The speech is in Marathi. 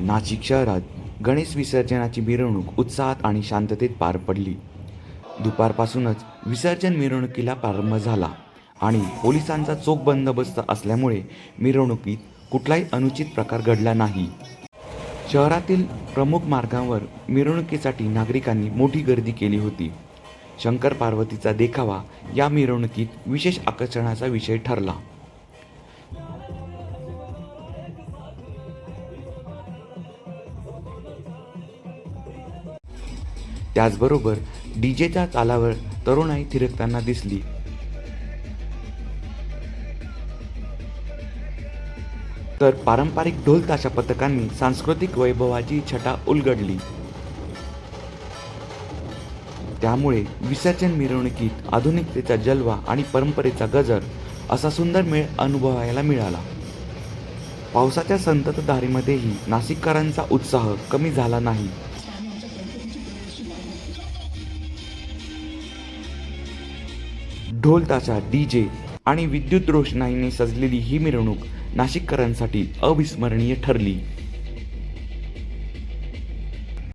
नाशिक शहरात गणेश विसर्जनाची मिरवणूक उत्साहात आणि शांततेत पार पडली. दुपारपासूनच विसर्जन मिरवणुकीला प्रारंभ झाला आणि पोलिसांचा चोख बंदोबस्त असल्यामुळे मिरवणुकीत कुठलाही अनुचित प्रकार घडला नाही. शहरातील प्रमुख मार्गांवर मिरवणुकीसाठी नागरिकांनी मोठी गर्दी केली होती. शंकर पार्वतीचा देखावा या मिरवणुकीत विशेष आकर्षणाचा विषय ठरला. त्याचबरोबर डीजेच्या तालावर तरुणाई थिरकताना दिसली. तर पारंपरिक ढोल ताशा पथकांनी सांस्कृतिक वैभवाची छटा उलगडली. त्यामुळे विसर्जन मिरवणुकीत आधुनिकतेचा जलवा आणि परंपरेचा गजर असा सुंदर मेळ अनुभवायला मिळाला. पावसाच्या संततधारीमध्येही नाशिककरांचा उत्साह कमी झाला नाही. ढोल ताशा डी जे आणि विद्युत रोषणाईने सजलेली ही मिरवणूक नाशिककरांसाठी अविस्मरणीय ठरली.